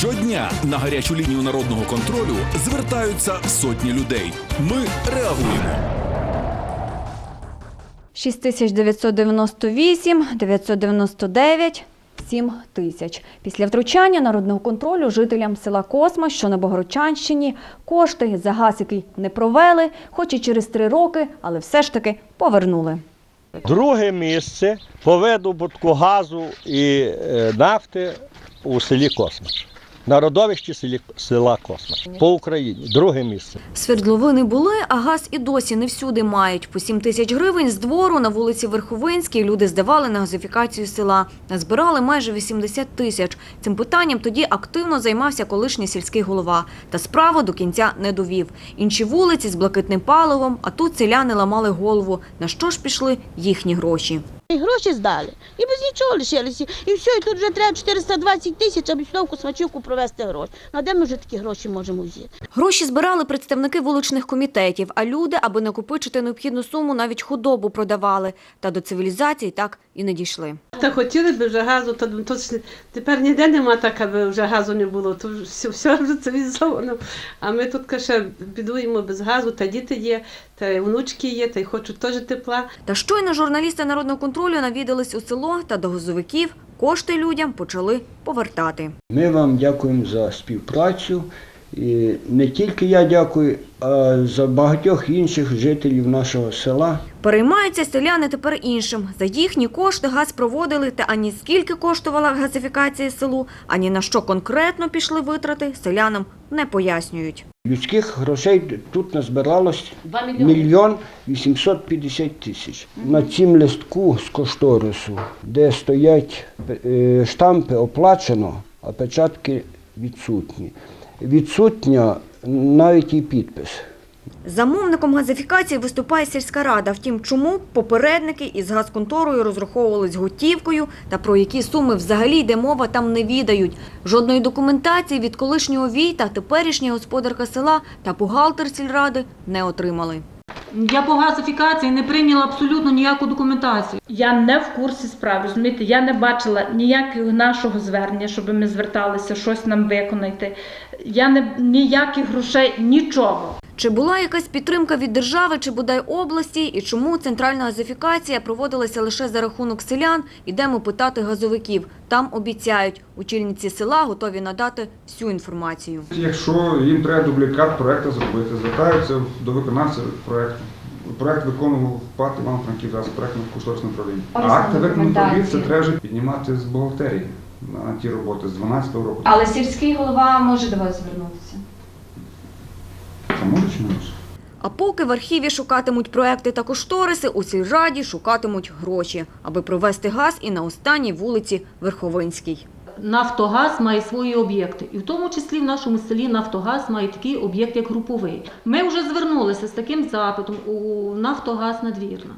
Щодня на гарячу лінію народного контролю звертаються сотні людей. Ми реагуємо. 6998, 999, 7 тисяч. Після втручання народного контролю жителям села Косма, що на Богородчанщині, кошти за газ, який не провели, хоч і через три роки, але все ж таки повернули. Друге місце по видобутку газу і е, нафти у селі Космач. На родовищі селі, села Космач. По Україні. Друге місце. Свердловини були, а газ і досі не всюди мають. По 7 тисяч гривень з двору на вулиці Верховинській люди здавали на газифікацію села. Назбирали майже 80 тисяч. Цим питанням тоді активно займався колишній сільський голова. Та справу до кінця не довів. Інші вулиці з блакитним паливом, а тут селяни ламали голову. На що ж пішли їхні гроші? І гроші здали. І без нічого лишилися. І все, і тут вже треба 420 тисяч, аби сюди в провести гроші. На а де ми вже такі гроші можемо взяти? Гроші збирали представники вуличних комітетів, а люди, аби накопичити необхідну суму, навіть худобу продавали. Та до цивілізації так і не дійшли. Та хотіли б вже газу, то, то тепер ніде нема так, аби вже газу не було, то все, все вже цивілізовано. А ми тут ще бідуємо без газу, та діти є, та й внучки є, та й хочуть теж тепла. Та щойно журналісти народного контролю навідались у село та до газовиків, кошти людям почали повертати. Ми вам дякуємо за співпрацю. І не тільки я дякую, а за багатьох інших жителів нашого села. Переймаються селяни тепер іншим. За їхні кошти газ проводили, та ані скільки коштувала газифікація селу, ані на що конкретно пішли витрати, селянам не пояснюють. Людських грошей тут назбиралось мільйон 850 тисяч. На цім листку з кошторису, де стоять е, штампи оплачено, а печатки відсутні. Відсутня навіть і підпис. Замовником газифікації виступає сільська рада. Втім, чому попередники із газконторою розраховувались готівкою та про які суми взагалі йде мова, там не відають. Жодної документації від колишнього війта, теперішня господарка села та бухгалтер сільради не отримали. Я по газифікації не прийняла абсолютно ніяку документацію. Я не в курсі справи, розумієте, я не бачила ніякого нашого звернення, щоб ми зверталися, щось нам виконати. Я не ніяких грошей, нічого. Чи була якась підтримка від держави чи бодай області, і чому центральна газифікація проводилася лише за рахунок селян, ідемо питати газовиків. Там обіцяють, очільниці села готові надати всю інформацію. Якщо їм треба дублікат проекту зробити, звертаються до виконавця проекту. Проект виконував ПАТ Іван Франків зараз проектно кошторисне управління. А акти виконаних робіт це треба вже піднімати з бухгалтерії на ті роботи з 12-го року. Але сільський голова може до вас звернутися. Може? А поки в архіві шукатимуть проекти та кошториси, у сільраді шукатимуть гроші, аби провести газ і на останній вулиці Верховинській. Нафтогаз має свої об'єкти, і в тому числі в нашому селі Нафтогаз має такий об'єкт, як груповий. Ми вже звернулися з таким запитом у Нафтогаз надвірна.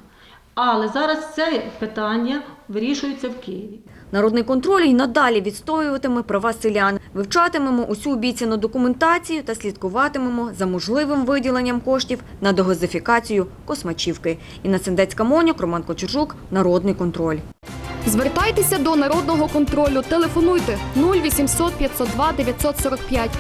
Але зараз це питання вирішується в Києві. Народний контроль і надалі відстоюватиме права селян. Вивчатимемо усю обіцяну документацію та слідкуватимемо за можливим виділенням коштів на догазифікацію Космачівки. Інна Сендецька Монюк, Роман Кочержук, Народний контроль. Звертайтеся до народного контролю. Телефонуйте 0800 502 945